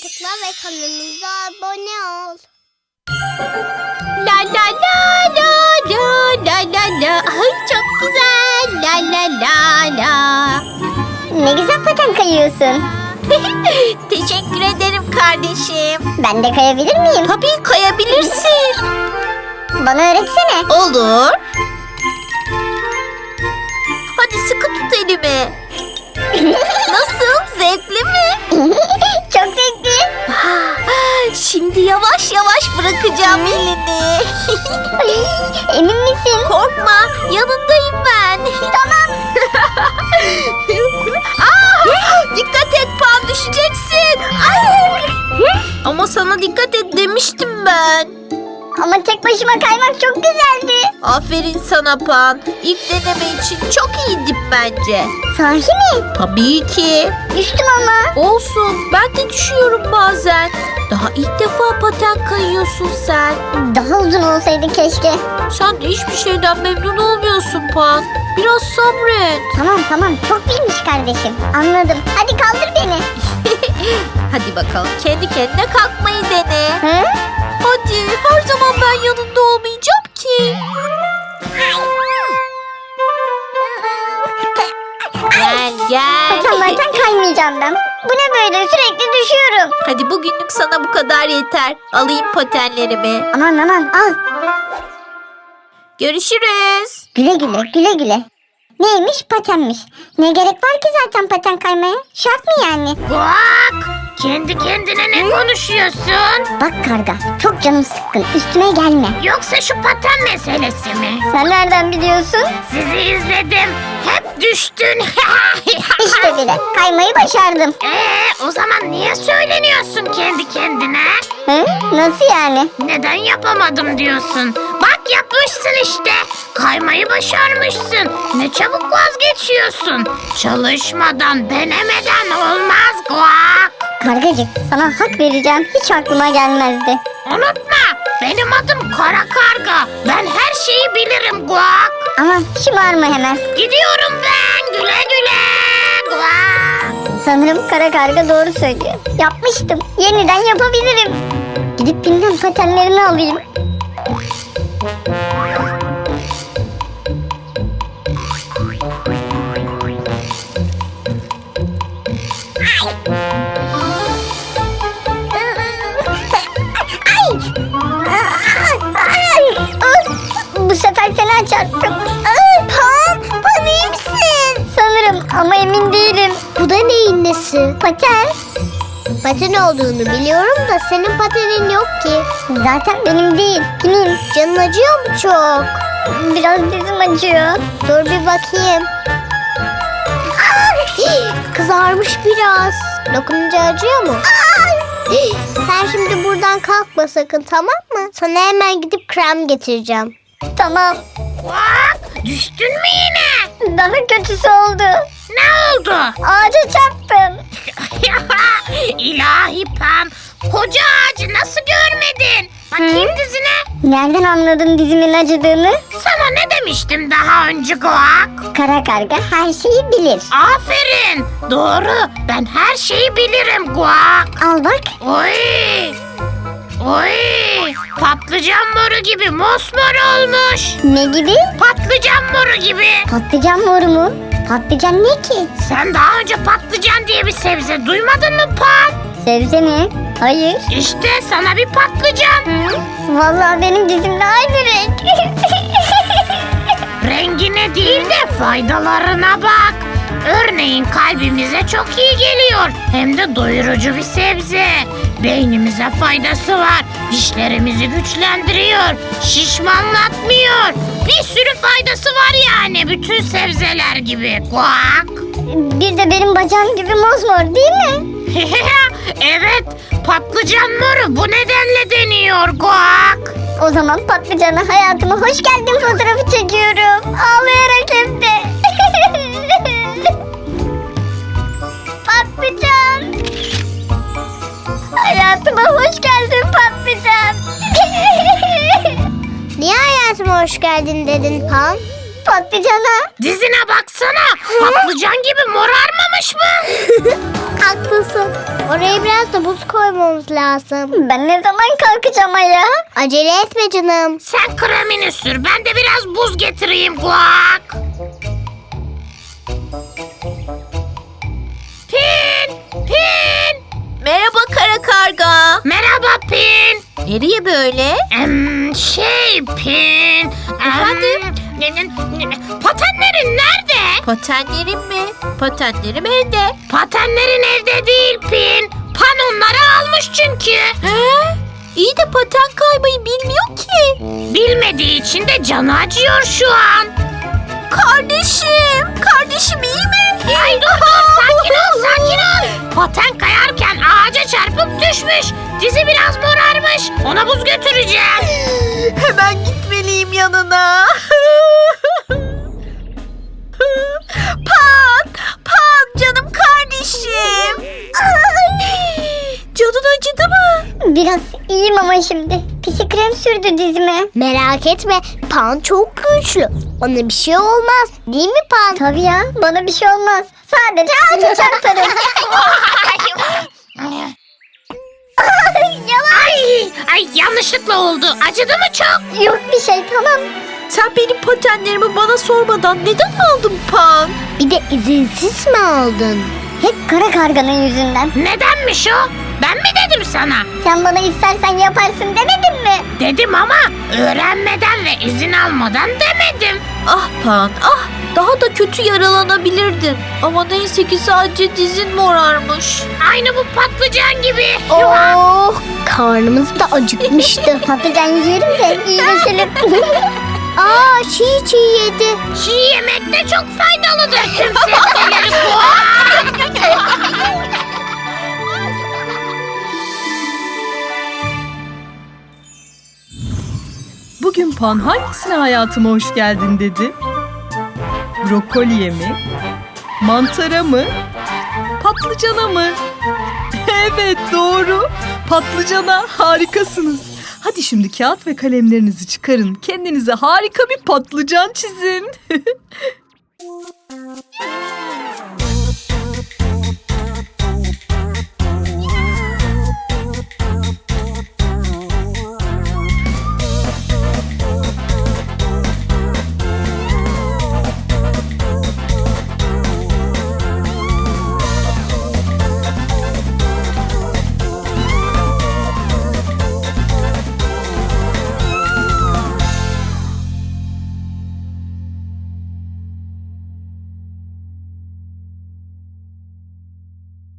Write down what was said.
tıkla ve kanalımıza abone ol. La la la la la la la la. Ay çok güzel. La la la la. Ne güzel paten kayıyorsun. Teşekkür ederim kardeşim. Ben de kayabilir miyim? Tabii kayabilirsin. Bana öğretsene. Olur. Hadi sıkı tut elimi. Nasıl? Zevkli mi? Şimdi yavaş yavaş bırakacağım elini. Emin misin? Korkma, yanındayım ben. Tamam. Aa, dikkat et Pan düşeceksin. Ay. Ama sana dikkat et demiştim ben. Ama tek başıma kaymak çok güzeldi. Aferin sana Pan. İlk deneme için çok iyiydin bence. Sahi mi? Tabii ki. Düştüm ama. Olsun. Ben de düşüyorum bazen. Daha ilk defa paten kayıyorsun sen. Daha uzun olsaydı keşke. Sen de hiçbir şeyden memnun olmuyorsun Pan. Biraz sabret. Tamam tamam çok bilmiş kardeşim. Anladım. Hadi kaldır beni. Hadi bakalım kendi kendine kalkmayı dene. Hı? Hadi her zaman ben yanında olmayacağım ki. Gel gel. Patenlerden kaymayacağım ben. Bu ne böyle sürekli. Hadi bugünlük sana bu kadar yeter. Alayım patenlerimi. Aman aman al. Görüşürüz. Güle güle güle güle. Neymiş patenmiş. Ne gerek var ki zaten paten kaymaya? Şart mı yani? Bak! Kendi kendine ne konuşuyorsun? Bak karga çok canım sıkkın üstüme gelme. Yoksa şu paten meselesi mi? Sen nereden biliyorsun? Sizi izledim. Hep düştün. İşte bile kaymayı başardım. Ee, o zaman niye söyleniyorsun kendi kendine? Hı? Nasıl yani? Neden yapamadım diyorsun? Bak yapmışsın işte. Kaymayı başarmışsın. Ne çabuk vazgeçiyorsun. Çalışmadan, denemeden olmaz guak. Kargacık sana hak vereceğim hiç aklıma gelmezdi. Unutma, benim adım Kara Karga. Ben her şeyi bilirim guak. Ama şımarma hemen. Gidiyorum ben. Güle güle. Guak. Sanırım kara karga doğru söylüyor. Yapmıştım. Yeniden yapabilirim. Gidip binden patenlerini alayım. Bu sefer fena çarptım. İyi misin? Sanırım ama emin değilim. Bu da neyin nesi? Paten. Paten olduğunu biliyorum da senin patenin yok ki. Zaten benim değil, kimin? Canın acıyor mu çok? Biraz dizim acıyor. Dur bir bakayım. Kızarmış biraz. Dokununca acıyor mu? Sen şimdi buradan kalkma sakın tamam mı? Sana hemen gidip krem getireceğim. Tamam. Guak. Düştün mü yine? Daha kötüsü oldu. Ne oldu? Ağaca çarptım. İlahi Pam. Koca ağacı nasıl görmedin? Bakayım dizine. Nereden anladın dizimin acıdığını? Sana ne demiştim daha önce Guak? Kara karga her şeyi bilir. Aferin. Doğru. Ben her şeyi bilirim Guak. Al bak. Oy. Oy. Patlıcan moru gibi mosmor olmuş. Ne gibi? Patlıcan moru gibi. Patlıcan moru mu? Patlıcan ne ki? Sen daha önce patlıcan diye bir sebze duymadın mı Pam? Sebze mi? Hayır. İşte sana bir patlıcan. Vallahi benim dizimle aynı renk. Rengine değil de faydalarına bak. Örneğin kalbimize çok iyi geliyor. Hem de doyurucu bir sebze. Beynimize faydası var. Dişlerimizi güçlendiriyor. Şişmanlatmıyor. Bir sürü faydası var yani bütün sebzeler gibi. Guak. Bir de benim bacağım gibi mosmor değil mi? evet patlıcan moru bu nedenle deniyor Guak. O zaman patlıcana hayatıma hoş geldin fotoğrafı çekiyorum. Ağlayarak hem de. patlıcan. Hayatıma hoş geldin patlıcan. Niye hayatıma hoş geldin dedin Pan? Patlıcana. Dizine baksana. Patlıcan gibi morarmamış mı? Haklısın. Oraya biraz da buz koymamız lazım. Ben ne zaman kalkacağım ayağa? Acele etme canım. Sen kremini sür ben de biraz buz getireyim Guak. Nereye böyle? Em, şey Pin. Efendim? Patenlerin nerede? Patenlerim mi? Patenlerim evde. Patenlerin evde değil Pin. Pan onları almış çünkü. He? İyi de paten kaymayı bilmiyor ki. Bilmediği için de canı acıyor şu an. Kardeşim, kardeşim iyi mi? Ay dur dur sakin ol sakin ol. Paten kayarken ağaca çarpıp düşmüş. Dizi biraz morarmış. Ona buz götüreceğim. Hemen gitmeliyim yanına. Pan, Pan canım kardeşim. Canın acıdı mı? Biraz iyiyim ama şimdi. Pisi krem sürdü dizime. Merak etme. Pan çok güçlü. Ona bir şey olmaz. Değil mi Pan? Tabii ya. Bana bir şey olmaz. Sadece ağaca çarparım. Ay, yanlışlıkla oldu. Acıdı mı çok? Yok bir şey tamam. Sen benim patenlerimi bana sormadan neden aldın Pan? Bir de izinsiz mi aldın? Hep kara karganın yüzünden. Nedenmiş o? Ben mi dedim sana? Sen bana istersen yaparsın demedin mi? Dedim ama öğrenmeden ve izin almadan demedim. Ah Pan, ah daha da kötü yaralanabilirdin. Ama neyse ki sadece dizin morarmış. Aynı bu patlıcan gibi. Oh karnımız da acıkmıştı. Patlıcan yiyelim de iyileşelim. Aa çiğ çiğ yedi. Çiğ yemek de çok faydalıdır sebzeleri bu. Bugün Pan hangisine hayatıma hoş geldin dedi? Brokoliye mi? Mantara mı? Patlıcana mı? Evet doğru. Patlıcana harikasınız. Hadi şimdi kağıt ve kalemlerinizi çıkarın. Kendinize harika bir patlıcan çizin.